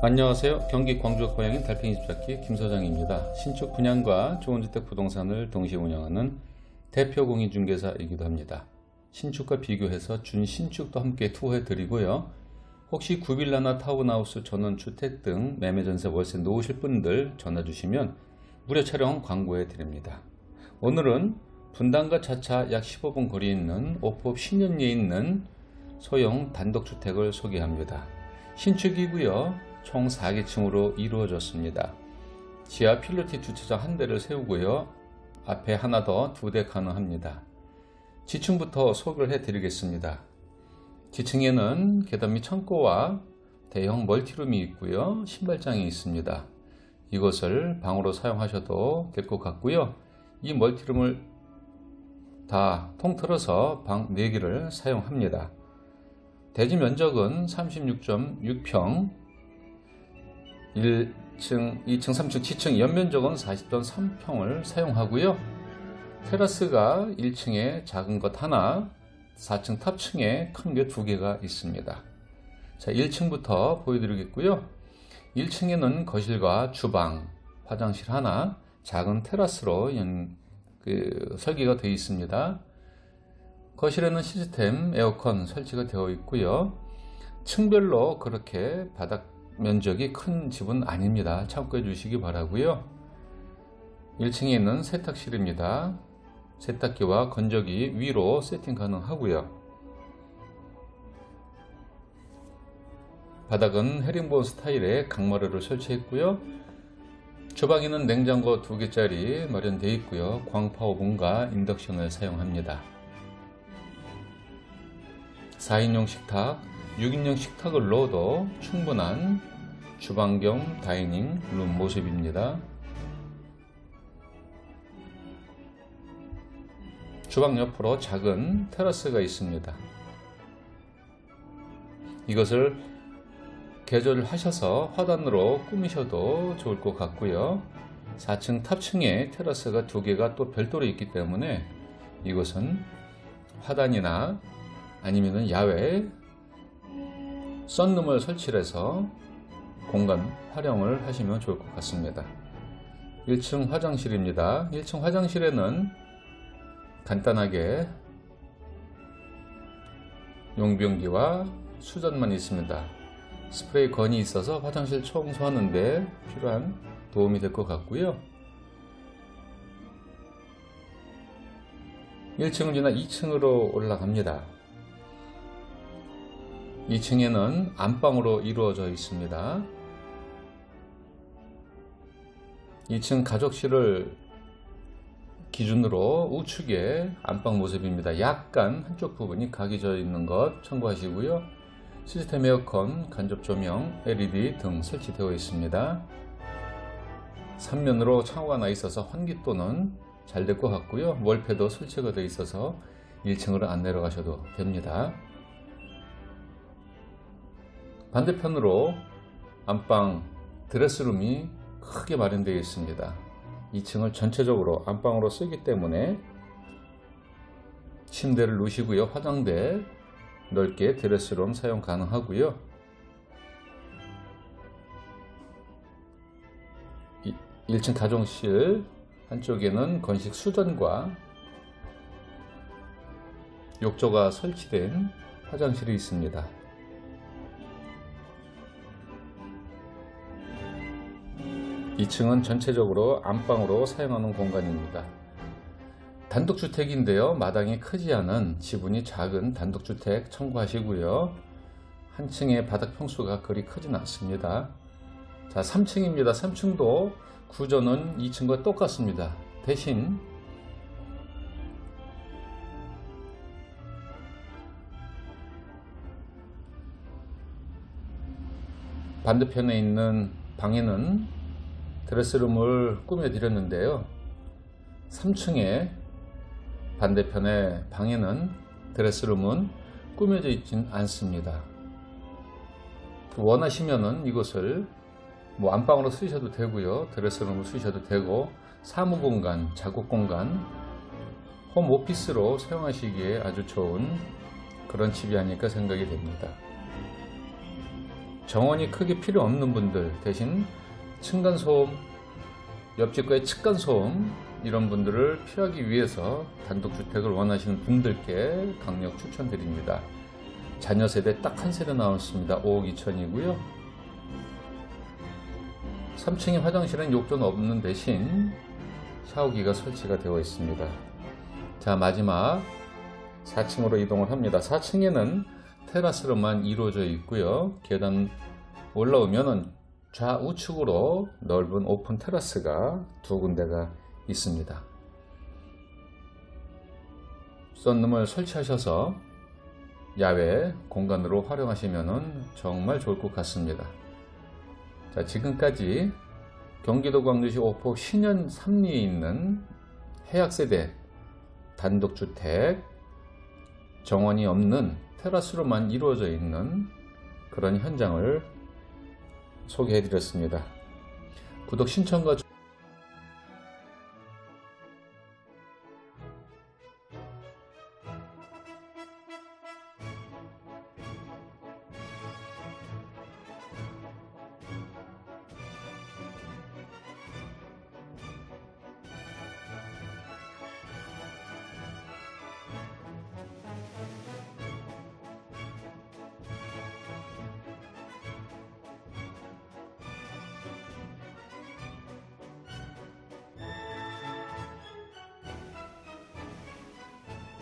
안녕하세요. 경기 광주 고양인 달팽이 집잡기 김서장입니다. 신축 분양과 좋은 주택 부동산을 동시에 운영하는 대표 공인중개사이기도 합니다. 신축과 비교해서 준신축도 함께 투어해 드리고요. 혹시 구빌라나 타운하우스 전원주택 등 매매 전세 월세 놓으실 분들 전화 주시면 무료 촬영 광고해 드립니다. 오늘은 분당과 차차 약 15분 거리에 있는 오포 신현리에 있는 소형 단독주택을 소개합니다. 신축이고요. 총 4개층으로 이루어졌습니다. 지하 필로티 주차장 한 대를 세우고요. 앞에 하나 더 두 대 가능합니다. 지층부터 소개를 해드리겠습니다. 지층에는 계단 및 창고와 대형 멀티룸이 있고요. 신발장이 있습니다. 이것을 방으로 사용하셔도 될 것 같고요. 이 멀티룸을 다 통틀어서 방 4개를 사용합니다. 대지 면적은 36.6평, 1층, 2층, 3층, 지층 연면적은 40.3평을 사용하고요. 테라스가 1층에 작은 것 하나, 4층 탑층에 큰 게 두 개가 있습니다. 자, 1층부터 보여드리겠고요. 1층에는 거실과 주방, 화장실 하나, 작은 테라스로 연, 그, 설계가 되어 있습니다. 거실에는 시스템 에어컨 설치가 되어 있고요. 층별로 그렇게 바닥 면적이 큰 집은 아닙니다. 참고해 주시기 바라고요. 1층에 있는 세탁실입니다. 세탁기와 건조기 위로 세팅 가능하고요. 바닥은 헤링본 스타일의 강마루를 설치했고요. 주방에는 냉장고 2개짜리 마련되어 있고요. 광파 오븐과 인덕션을 사용합니다. 4인용 식탁, 6인용 식탁을 넣어도 충분한 주방 겸 다이닝 룸 모습입니다. 주방 옆으로 작은 테라스가 있습니다. 이것을 개조를 하셔서 화단으로 꾸미셔도 좋을 것 같고요. 4층 탑층에 테라스가 두 개가 또 별도로 있기 때문에 이것은 화단이나 아니면 야외 썬룸을 설치를 해서 공간 활용을 하시면 좋을 것 같습니다. 1층 화장실입니다. 1층 화장실에는 간단하게 용병기와 수전만 있습니다. 스프레이 건이 있어서 화장실 청소하는데 필요한 도움이 될 것 같고요. 1층을 지나 2층으로 올라갑니다. 2층에는 안방으로 이루어져 있습니다. 2층 가족실을 기준으로 우측에 안방 모습입니다. 약간 한쪽 부분이 각이 져 있는 것 참고하시고요. 시스템 에어컨, 간접 조명, LED 등 설치되어 있습니다. 3면으로 창호가 나 있어서 환기도는 잘 될 것 같고요. 월패도 설치가 되어 있어서 1층으로 안 내려가셔도 됩니다. 반대편으로 안방 드레스룸이 크게 마련되어 있습니다. 2층을 전체적으로 안방으로 쓰기 때문에 침대를 놓으시고요. 화장대 넓게 드레스룸 사용 가능하고요. 1층 가정실 한쪽에는 건식 수전과 욕조가 설치된 화장실이 있습니다. 2층은 전체적으로 안방으로 사용하는 공간입니다. 단독주택인데요. 마당이 크지 않은 지분이 작은 단독주택 참고하시고요. 한 층의 바닥 평수가 그리 크진 않습니다. 자, 3층입니다. 3층도 구조는 2층과 똑같습니다. 대신 반대편에 있는 방에는 드레스룸을 꾸며드렸는데요. 3층에 반대편에 방에는 드레스룸은 꾸며져 있진 않습니다. 원하시면은 이것을 뭐 안방으로 쓰셔도 되고요. 드레스룸을 쓰셔도 되고 사무 공간, 작업 공간, 홈 오피스로 사용하시기에 아주 좋은 그런 집이 아닐까 생각이 됩니다. 정원이 크게 필요 없는 분들 대신 층간소음, 옆집과의 층간소음 이런 분들을 피하기 위해서 단독주택을 원하시는 분들께 강력 추천드립니다. 자녀 세대 딱 한 세대 나왔습니다. 5억 2천이고요. 3층에 화장실은 욕조는 없는 대신 샤워기가 설치가 되어 있습니다. 자, 마지막 4층으로 이동을 합니다. 4층에는 테라스로만 이루어져 있고요. 계단 올라오면은 좌우측으로 넓은 오픈 테라스가 두 군데가 있습니다. 썬룸을 설치하셔서 야외 공간으로 활용하시면 정말 좋을 것 같습니다. 자, 지금까지 경기도 광주시 오포 신현 3리에 있는 해약세대 단독주택 정원이 없는 테라스로만 이루어져 있는 그런 현장을 소개해 드렸습니다. 구독 신청과